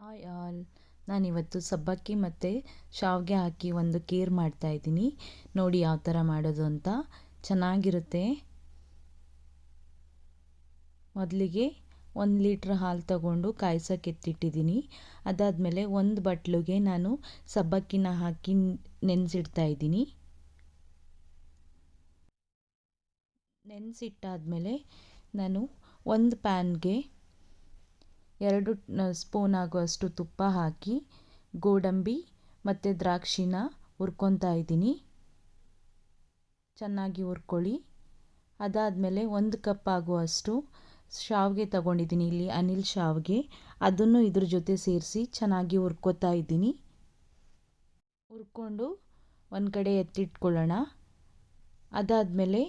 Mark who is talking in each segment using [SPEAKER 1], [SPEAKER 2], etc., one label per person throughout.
[SPEAKER 1] Hi all. ನಾನಿವತ್ತು ಸಬ್ಬಕ್ಕಿ ಮತ್ತು ಶಾವಿಗೆ ಹಾಕಿ ಒಂದು ಕೇರ್ ಮಾಡ್ತಾ ಇದ್ದೀನಿ. ನೋಡಿ ಯಾವ ಥರ ಮಾಡೋದು ಅಂತ. ಚೆನ್ನಾಗಿರುತ್ತೆ. ಮೊದಲಿಗೆ ಒಂದು ಲೀಟ್ರ್ ಹಾಲು ತಗೊಂಡು ಕಾಯ್ಸೋಕೆ ಎತ್ತಿಟ್ಟಿದ್ದೀನಿ. ಅದಾದಮೇಲೆ ಒಂದು ಬಟ್ಲಿಗೆ ನಾನು ಸಬ್ಬಕ್ಕಿನ ಹಾಕಿ ನೆನೆಸಿಡ್ತಾ ಇದ್ದೀನಿ. ನೆನೆಸಿಟ್ಟಾದಮೇಲೆ ನಾನು ಒಂದು ಪ್ಯಾನ್ಗೆ ಎರಡು ಸ್ಪೂನ್ ಆಗುವಷ್ಟು ತುಪ್ಪ ಹಾಕಿ, ಗೋಡಂಬಿ ಮತ್ತು ದ್ರಾಕ್ಷಿನ ಹುರ್ಕೊತಾ ಇದ್ದೀನಿ. ಚೆನ್ನಾಗಿ ಹುರ್ಕೊಳ್ಳಿ. ಅದಾದಮೇಲೆ ಒಂದು ಕಪ್ ಆಗುವಷ್ಟು ಶಾವಿಗೆ ತಗೊಂಡಿದ್ದೀನಿ. ಇಲ್ಲಿ ಅನಿಲ್ ಶಾವಿಗೆ. ಅದನ್ನು ಇದ್ರ ಜೊತೆ ಸೇರಿಸಿ ಚೆನ್ನಾಗಿ ಹುರ್ಕೋತಾ ಇದ್ದೀನಿ. ಹುರ್ಕೊಂಡು ಒಂದು ಕಡೆ ಎತ್ತಿಟ್ಕೊಳ್ಳೋಣ. ಅದಾದಮೇಲೆ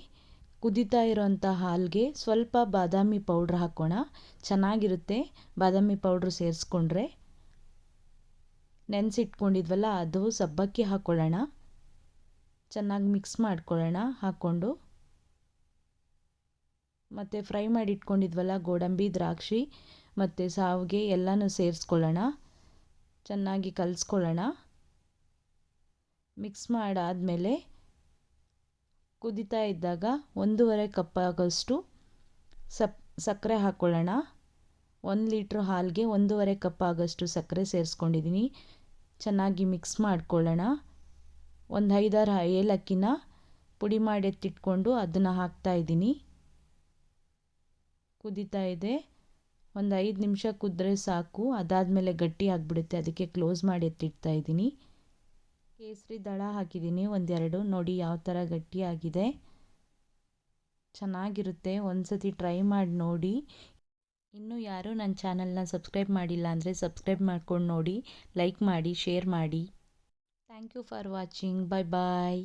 [SPEAKER 1] ಕುದೀತಾ ಇರೋಂಥ ಹಾಲಿಗೆ ಸ್ವಲ್ಪ ಬಾದಾಮಿ ಪೌಡ್ರ್ ಹಾಕೋಣ. ಚೆನ್ನಾಗಿರುತ್ತೆ. ಬಾದಾಮಿ ಪೌಡ್ರ್ ಸೇರಿಸ್ಕೊಂಡ್ರೆ. ನೆನೆಸಿಟ್ಕೊಂಡಿದ್ವಲ್ಲ, ಅದು ಸಬ್ಬಕ್ಕಿ ಹಾಕ್ಕೊಳ್ಳೋಣ ಚೆನ್ನಾಗಿ ಮಿಕ್ಸ್ ಮಾಡ್ಕೊಳ್ಳೋಣ, ಹಾಕ್ಕೊಂಡು. ಮತ್ತು ಫ್ರೈ ಮಾಡಿ ಇಟ್ಕೊಂಡಿದ್ವಲ್ಲ ಗೋಡಂಬಿ, ದ್ರಾಕ್ಷಿ, ಮತ್ತು ಸಾವಿಗೆ ಎಲ್ಲನೂ ಸೇರಿಸ್ಕೊಳ್ಳೋಣ. ಚೆನ್ನಾಗಿ ಕಲಸ್ಕೊಳ್ಳೋಣ. ಮಿಕ್ಸ್ ಮಾಡಾದಮೇಲೆ ಕುದೀತಾ ಇದ್ದಾಗ ಒಂದೂವರೆ ಕಪ್ ಆಗೋಷ್ಟು ಸಪ್ ಸಕ್ಕರೆ ಹಾಕ್ಕೊಳ್ಳೋಣ ಒಂದು ಲೀಟ್ರ್ ಹಾಲಿಗೆ ಒಂದೂವರೆ ಕಪ್ ಆಗೋಷ್ಟು ಸಕ್ಕರೆ ಸೇರಿಸ್ಕೊಂಡಿದ್ದೀನಿ. ಚೆನ್ನಾಗಿ ಮಿಕ್ಸ್ ಮಾಡ್ಕೊಳ್ಳೋಣ. ಒಂದು ಐದಾರು ಏಲಕ್ಕಿನ ಪುಡಿ ಮಾಡಿ ಎತ್ತಿಟ್ಕೊಂಡು ಅದನ್ನು ಹಾಕ್ತಾಯಿದ್ದೀನಿ ಕುದೀತಾ ಇದೆ. ಒಂದು ಐದು ನಿಮಿಷ ಕುದ್ರೆ ಸಾಕು. ಅದಾದಮೇಲೆ ಗಟ್ಟಿ ಆಗಿಬಿಡುತ್ತೆ. ಅದಕ್ಕೆ ಕ್ಲೋಸ್ ಮಾಡಿ ಎತ್ತಿಡ್ತಾ ಇದ್ದೀನಿ. ಕೇಸರಿ ದಳ ಹಾಕಿದ್ದೀನಿ. ಒಂದೆರಡು. ನೋಡಿ ಯಾವ ಥರ ಗಟ್ಟಿಯಾಗಿದೆ. ಚೆನ್ನಾಗಿರುತ್ತೆ. ಒಂದು ಸತಿ ಟ್ರೈ ಮಾಡಿ ನೋಡಿ. ಇನ್ನೂ ಯಾರೂ ನನ್ನ ಚಾನಲ್ನ ಸಬ್ಸ್ಕ್ರೈಬ್ ಮಾಡಿಲ್ಲ ಅಂದರೆ ಸಬ್ಸ್ಕ್ರೈಬ್ ಮಾಡ್ಕೊಂಡು ನೋಡಿ. ಲೈಕ್ ಮಾಡಿ, ಶೇರ್ ಮಾಡಿ. Thank you for watching. Bye bye